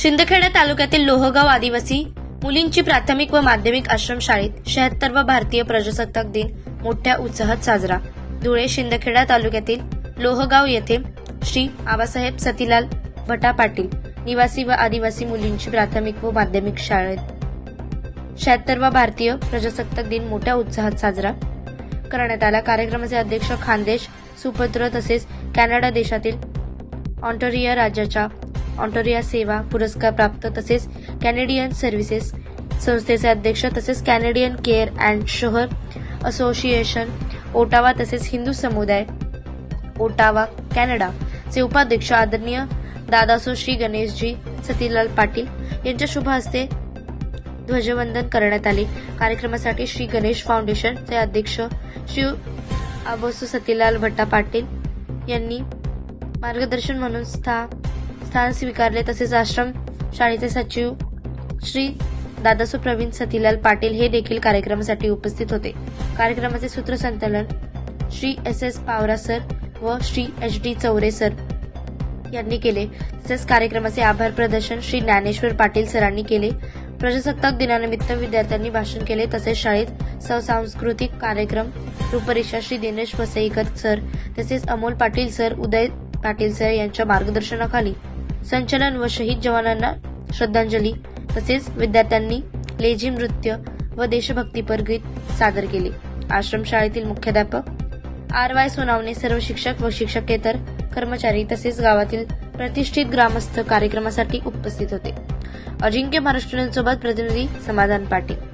शिंदखेडा तालुक्यातील लोहगाव आदिवासी मुलींची प्राथमिक व माध्यमिक आश्रमशाळेत शहात्तर व भारतीय प्रजासत्ताक दिन मोठ्या उत्साहात साजरा. धुळे शिंदखेडा तालुक्यातील लोहगाव येथे श्री आबासाहेब सतीलाल भटा पाटील निवासी व आदिवासी मुलींची प्राथमिक व माध्यमिक शाळेत. शहात्तरवा भारतीय प्रजासत्ताक दिन मोठ्या उत्साहात साजरा. करण्यात आला कार्यक्रमाचे अध्यक्ष खानदेश सुपुत्र तसेच कॅनडा देशातील ऑन्टोरिया राज्याच्या ऑन्टोरिया सेवा पुरस्कार प्राप्त तसेच कॅनेडियन सर्व्हिसेस संस्थेचे अध्यक्ष तसेच कॅनेडियन केअर अँड शहर असोसिएशन ओटावा तसेच हिंदू समुदाय ओटावा कॅनडा चे उपाध्यक्ष आदरणीय दादासो श्री गणेशजी सतीलाल पाटील यांच्या शुभ हस्ते ध्वजवंदन करण्यात आले. कार्यक्रमासाठी श्री गणेश फाउंडेशनचे अध्यक्ष श्री आबोसू सतीलाल भट्टा पाटील यांनी मार्गदर्शन म्हणून स्था स्थान स्वीकारले तसेच आश्रम शाळेचे सचिव श्री दादासू प्रवीण सतीलाल पाटील हे देखील कार्यक्रमासाठी उपस्थित होते. कार्यक्रमाचे सूत्रसंचालन Shri S S Pawara sir व Shri H D Chaure sir यांनी केले. तसेच कार्यक्रमाचे आभार प्रदर्शन श्री ज्ञानेश्वर पाटील सरांनी केले. प्रजासत्ताक दिनानिमित्त विद्यार्थ्यांनी भाषण केले. तसेच शाळेत सांस्कृतिक कार्यक्रम रूपरेषा श्री दिनेश वसईकर सर तसेच अमोल पाटील सर उदय पाटील सर यांच्या मार्गदर्शनाखाली संचलन व शहीद जवानांना श्रद्धांजली. तसेच विद्यार्थ्यांनी लेझी नृत्य व देशभक्तीपर गीत सादर केले. आश्रमशाळेतील मुख्याध्यापक आर वाय सोनावणे सर्व शिक्षक व शिक्षकेतर कर्मचारी तसेच गावातील प्रतिष्ठित ग्रामस्थ कार्यक्रमासाठी उपस्थित होते. अजिंक्य महाराष्ट्रांसोबत प्रतिनिधी समाधान पाटील.